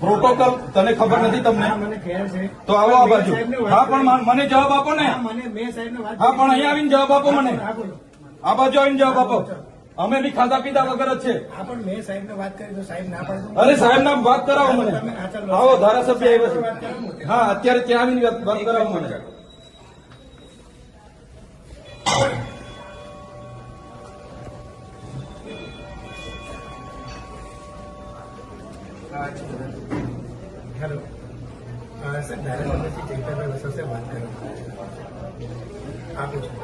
Protocol તને ખબર નથી તમને? તો આવો આ બાજુ. હા પણ મને જવાબ આપો ને. હા. પણ અહીંયા આવીને જવાબ આપો મને. આ બાજુ આવીને જવાબ આપો. અમે બી ખાધા પીધા વગર જ છે. સાહેબ ના અરે સાહેબ નામ વાત કરાવો મને. આવો ધારાસભ્ય ને. હા અત્યારે ત્યાં આવીને વાત કરાવો મને. હેલો. સર ધારાસભ્ય ચૈતાભાઈ ચૈતરભાઈ સાહેબ વાત કરું. આપું છું.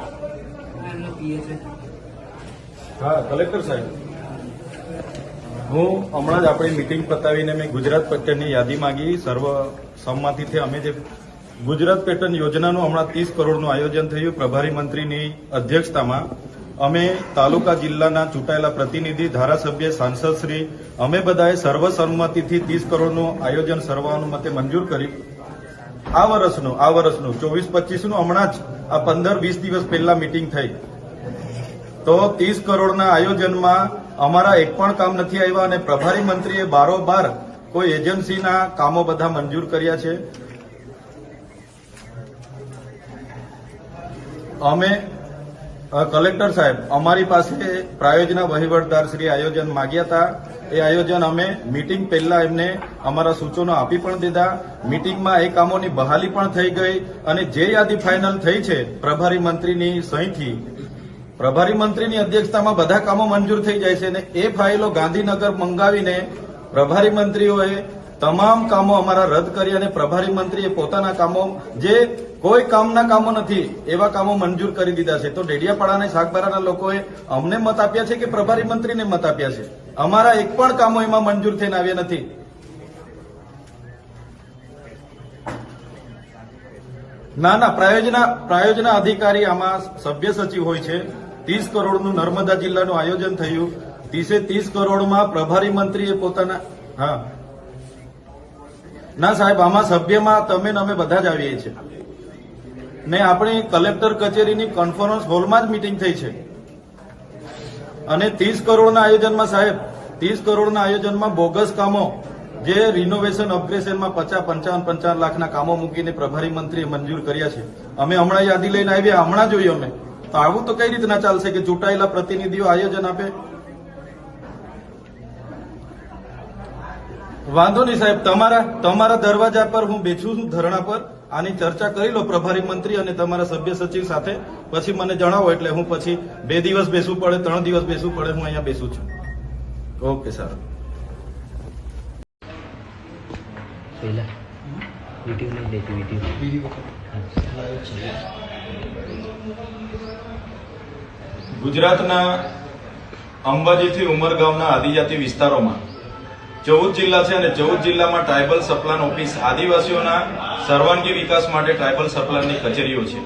હા કલેક્ટર સાહેબ. હું હમણાં જ આપણી મિટિંગ પતાવીને મેં ગુજરાત પેટર્નની યાદી માંગી. સર્વ સંમતિથી અમે જે ગુજરાત પેટર્ન યોજનાનું હમણાં ત્રીસ કરોડનું આયોજન થયું પ્રભારી મંત્રીની અધ્યક્ષતામાં. અમે તાલુકા જિલ્લાના ચૂંટાયેલા પ્રતિનિધિ, ધારાસભ્ય સાંસદશ્રી અમે બધાએ સર્વસંમતિથી ત્રીસ કરોડનું આયોજન સર્વાનુમતે મંજૂર કર્યું આ વર્ષનું આ વર્ષનું ચોવીસ પચીસનું હમણાં જ આ પંદર વીસ દિવસ પહેલા મિટિંગ થઈ. તો ત્રીસ કરોડના આયોજનમાં અમારા એક પણ કામ નથી આવ્યા અને પ્રભારી મંત્રીએ બારોબાર કોઈ એજન્સીના કામો બધા મંજૂર કર્યા છે. અમે કલેક્ટર સાહેબ, અમારી પાસે પ્રાયોજના વહીવટદાર શ્રી આયોજન માગ્યા હતા. એ આયોજન અમે મીટિંગ પહેલા એમને અમારા સૂચનો આપી પણ દીધા. મીટિંગમાં એ કામોની બહાલી પણ થઈ ગઈ અને જે યાદી ફાઇનલ થઈ છે, પ્રભારી મંત્રીની સહીથી. પ્રભારી મંત્રીની અધ્યક્ષતામાં બધા કામો મંજૂર થઈ જાય છે અને એ ફાઇલો ગાંધીનગર મંગાવીને પ્રભારી મંત્રીઓએ તમામ કામો અમારા રદ કરી અને પ્રભારી મંત્રીએ પોતાના કામો, જે કોઈ કામના કામો નથી, એવા કામો મંજૂર કરી દીધા છે. તો ડેડિયાપાડા અને સાગબારાના લોકોએ અમને મત આપ્યા છે કે પ્રભારી મંત્રીને મત આપ્યા છે? અમારા એક પણ કામો એમાં મંજૂર થઈને આવ્યા નથી. ના ના, પ્રાયોજના પ્રાયોજના અધિકારી આમાં સભ્ય સચિવ હોય છે. ત્રીસ કરોડનું નર્મદા જિલ્લાનું આયોજન થયું. ત્રીસે ત્રીસ કરોડમાં પ્રભારી મંત્રીએ પોતાના, હા. ના સાહેબ, આમાં સભ્યમાં તમે અમે બધા જ આવીએ છીએ. ને આપણી કલેક્ટર કચેરીની કોન્ફરન્સ હોલમાં જ મિટિંગ થઈ છે. અને ત્રીસ કરોડના આયોજનમાં સાહેબ, ત્રીસ કરોડના આયોજનમાં બોગસ કામો, જે રિનોવેશન અપગ્રેશનમાં પચાસ, પંચાવન પંચાવન લાખના કામો મૂકીને પ્રભારી મંત્રીએ મંજૂર કર્યા છે. અમે હમણાં યાદી લઈને આવ્યા હમણાં જોઈએ અમે. તો આવું તો કઈ રીતના ચાલશે કે ચૂંટાયેલા પ્રતિનિધિઓ આયોજન આપે? વાંધો નહીં સાહેબ તમારા તમારા દરવાજા પર હું બેઠું છું ધરણા પર. આની ચર્ચા કરી લો પ્રભારી મંત્રી અને તમારા સભ્ય સચિવ સાથે. પછી મને જણાવો એટલે હું પછી બે દિવસ બેસવું પડે ત્રણ દિવસ બેસવું પડે હું અહીંયા બેસું છું. ઓકે સારું. પહેલા વીડિયો નહીં લેતી વીડિયો. ગુજરાતના અંબાજીથી ઉમરગામના આદિજાતિ વિસ્તારોમાં ચૌદ જિલ્લા છે અને ચૌદ જિલ્લામાં ટ્રાયબલ સપ્લાન ઓફિસ આદિવાસીઓના સર્વાંગી વિકાસ માટે ટ્રાયબલ સપ્લાનની કચેરીઓ છે.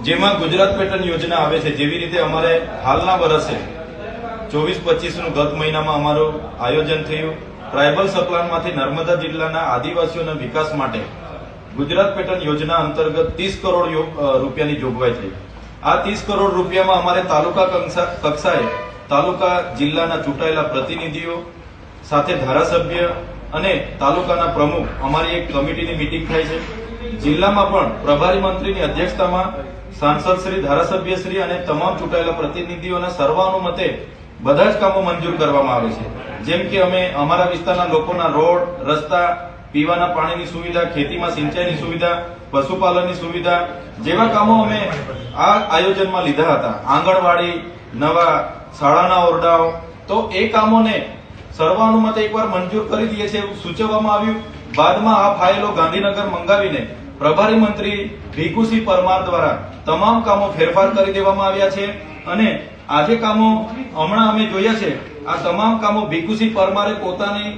જેમાં ગુજરાત પેટર્ન યોજના આવે છે. જેવી રીતે અમારે હાલના વર્ષે ચોવીસ પચીસનું ગત મહિનામાં અમારું આયોજન થયું. ટ્રાયબલ સપ્લાનમાંથી નર્મદા જિલ્લાના આદિવાસીઓના વિકાસ માટે ગુજરાત પેટર્ન યોજના અંતર્ગત ત્રીસ કરોડ રૂપિયાની જોગવાઈ થઈ. આ ત્રીસ કરોડ રૂપિયામાં અમારે તાલુકા કક્ષા- કક્ષાએ તાલુકા જિલ્લાના ચૂંટાયેલા પ્રતિનિધિઓ સાથે ધારાસભ્ય અને તાલુકાના પ્રમુખ, અમારી એક કમિટીની મિટિંગ થાય છે. જિલ્લામાં પણ પ્રભારી મંત્રીની અધ્યક્ષતામાં સાંસદ શ્રી, ધારાસભ્ય શ્રી અને તમામ ચૂંટાયેલા પ્રતિનિધિઓના સર્વાનુમતે બધા જ કામો મંજૂર કરવામાં આવે છે. જેમ કે અમે અમારા વિસ્તારના લોકોના રોડ, રસ્તા, પીવાના પાણીની સુવિધા, ખેતીમાં સિંચાઈની સુવિધા, પશુપાલનની સુવિધા જેવા કામો અમે આ આયોજનમાં લીધા હતા. આંગણવાડી, નવા શાળાના ઓરડાઓ. તો એ કામોને સર્વાનુમતે એકવાર મંજૂર કરી દઈએ છે એવું સૂચવવામાં આવ્યું. બાદમાં આ ફાઇલો ગાંધીનગર મંગાવીને પ્રભારી મંત્રી ભીખુસિંહ પરમાર દ્વારા તમામ કામો ફેરફાર કરી દેવામાં આવ્યા છે. અને આજે કામો હમણાં અમે જોયા છે. આ તમામ કામો ભીખુસિંહ પરમારે પોતાની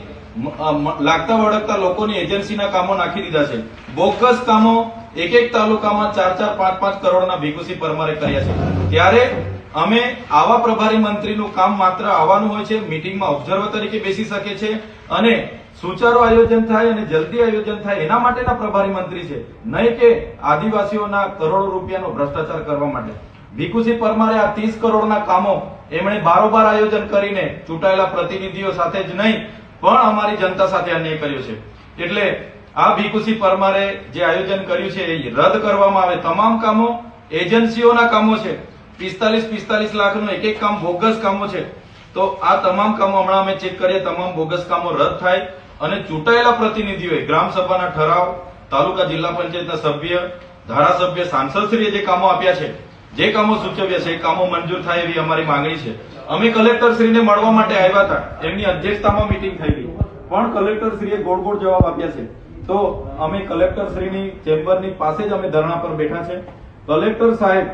લાગતા વળગતા લોકોની એજન્સીના કામો નાખી દીધા છે. બોગસ કામો એક એક તાલુકામાં ચાર ચાર પાંચ પાંચ કરોડના ભીખુસિંહ પરમારે કર્યા છે. ત્યારે અમે આવા પ્રભારી મંત્રીનું કામ માત્ર આવવાનું હોય છે, મીટિંગમાં ઓબ્ઝર્વર તરીકે બેસી શકે છે અને સુચારુ આયોજન થાય અને જલ્દી આયોજન થાય એના માટેના પ્રભારી મંત્રી છે. નહીં કે આદિવાસીઓના કરોડો રૂપિયાનો ભ્રષ્ટાચાર કરવા માટે. ભીખુસિંહ પરમારે આ ત્રીસ કરોડના કામો એમણે બારોબાર આયોજન કરીને ચૂંટાયેલા પ્રતિનિધિઓ સાથે જ નહીં, પણ અમારી જનતા સાથે અન્યાય કર્યો છે. એટલે આ ભીખુસિંહ પરમારે જે આયોજન કર્યું છે એ રદ કરવામાં આવે. તમામ કામો એજન્સીઓના કામો છે. પિસ્તાલીસ પિસ્તાલીસ લાખનું એક એક કામ બોગસ કામો છે. તો આ તમામ કામો હમણાં અમે ચેક કરીએ, તમામ બોગસ કામો રદ થાય અને ચૂંટાયેલા પ્રતિનિધિઓએ, ગ્રામ સભાના ઠરાવ, તાલુકા જિલ્લા પંચાયતના સભ્ય, ધારાસભ્ય, સાંસદશ્રીએ જે કામો આપ્યા છે, જે કામો સૂચવ્યા છે, એ કામો મંજૂર થાય એવી અમારી માંગણી છે. અમે કલેક્ટરશ્રીને મળવા માટે આવ્યા હતા. એમની અધ્યક્ષતામાં મિટિંગ થઈ ગઈ. પણ કલેક્ટરશ્રીએ ગોળ ગોળ જવાબ આપ્યા છે. તો અમે કલેક્ટરશ્રીની ચેમ્બરની પાસે જ અમે ધરણા પર બેઠા છે. કલેક્ટર સાહેબ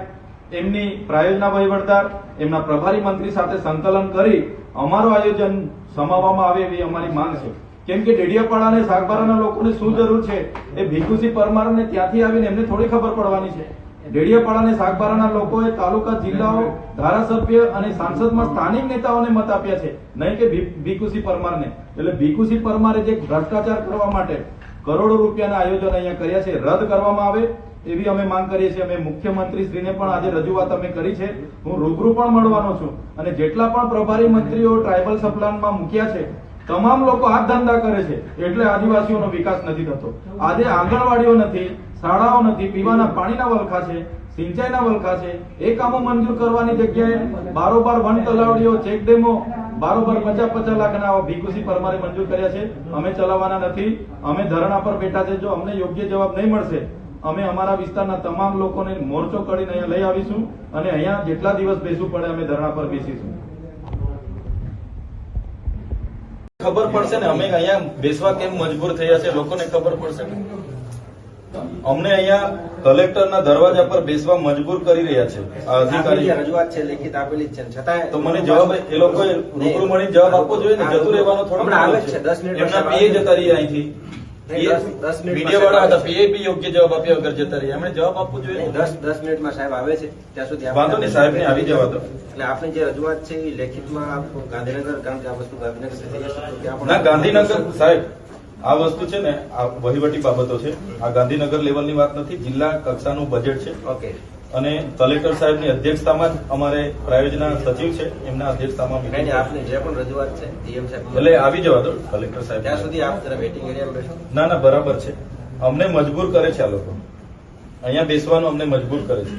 એમની પ્રાયોજના વહીવટદાર, એમના પ્રભારી મંત્રી સાથે સંકલન કરી અમારું આયોજન સમાવવામાં આવે એવી અમારી માંગ છે. કેમ કે ડેડિયાપાડા અને સાગબારાના લોકોને શું જરૂર છે? એ ભીખુસી પરમારને ત્યાંથી આવીને એમને થોડી ખબર પડવાની છે. ડેડિયાપાડા અને સાગબારાના લોકોએ તાલુકા, જિલ્લાઓ, ધારાસભ્ય અને સાંસદમાં સ્થાનિક નેતાઓને મત આપ્યા છે. નહીં કે ભી- ભીખુસી પરમારને. એટલે ભીખુસિંહ પરમારે જે ભ્રષ્ટાચાર કરવા માટે કરોડો રૂપિયાના આયોજન અહીંયા કર્યા છે, રદ કરવામાં આવે. એવી અમે માંગ કરીએ છીએ. અમે મુખ્યમંત્રીશ્રીને પણ આજે રજૂઆત અમે કરી છે. હું રૂબરૂ પણ મળવાનો છું અને જેટલા પણ પ્રભારી મંત્રીઓ ટ્રાઇબલ સપ્લાનમાં મૂક્યા છે, તમામ લોકો આ ધંધા કરે છે. એટલે આદિવાસીઓનો વિકાસ નથી થતો. આજે આંગણવાડીઓ નથી, શાળાઓ નથી, પીવાના પાણીના વલખા છે, સિંચાઈના વલખા છે. એ કામો મંજૂર કરવાની જગ્યાએ બારોબાર વન તલાવડીઓ, ચેક બારોબાર પચાસ પચાસ લાખના ભીખુસી પરમારે મંજૂર કર્યા છે. અમે ચલાવવાના નથી. અમે ધરણા પર બેઠા છે. જો અમને યોગ્ય જવાબ નહીં મળશે અમે અમારા વિસ્તારના તમામ લોકોને મોરચો કરીને અહીંયા લઈ આવીશું અને અહીંયા જેટલા દિવસ બેસવું પડે અમે ધરણા પર બેસીશું. ખબર પડશે ને અમે અહીંયા બેસવા કેમ મજબૂર થયા છે? લોકોને ખબર પડશે. ને અમને અહીંયા કલેક્ટરના દરવાજા પર બેસવા મજબૂર કરી રહ્યા છે અધિકારી રજૂઆત છે લેખિત આપેલી છે. છતાં તો મને જવાબ એ લોકોએ રૂબરૂ મળીને જવાબ આપવો જોઈએ ને? જતું રહેવાનો થોડો આવે છે, દસ મિનિટ એમના પીએ જતા રહ્યા અહીંથી. નહીં, દસ- દસ મિનિટ મીડિયા વાળા હતા પછી બી યોગ્ય જવાબ આપ્યા વગર જતા રહ્યા એમણે જવાબ આપવો જોઈએ. દસ દસ મિનિટમાં સાહેબ આવે છે. ત્યાં સુધી વાંધો નહીં સાહેબને આવી જવા દો. એટલે આપની જે રજૂઆત છે એ લેખિતમાં આપ ગાંધીનગર કારણ કે આ વસ્તુ ગાંધીનગર ના ગાંધીનગર સાહેબ આ વસ્તુ છે ને આ વહીવટી બાબતો છે. આ ગાંધીનગર લેવલની વાત નથી જિલ્લા કક્ષાનું બજેટ છે. ઓકે અને કલેક્ટર સાહેબની અધ્યક્ષતામાં જ અમારે પ્રાયોજના સચિવ છે એમના અધ્યક્ષતામાં આપની જે પણ રજૂઆત છે ડીએમ સાહેબ એટલે આવી જવા દો કલેક્ટર ત્યાં સુધી આપ જરા વેટિંગ એરિયામાં ના ના બરાબર છે. અમને મજબૂર કરે છે આ લોકો. અહીંયા બેસવાનું અમને મજબૂર કરે છે.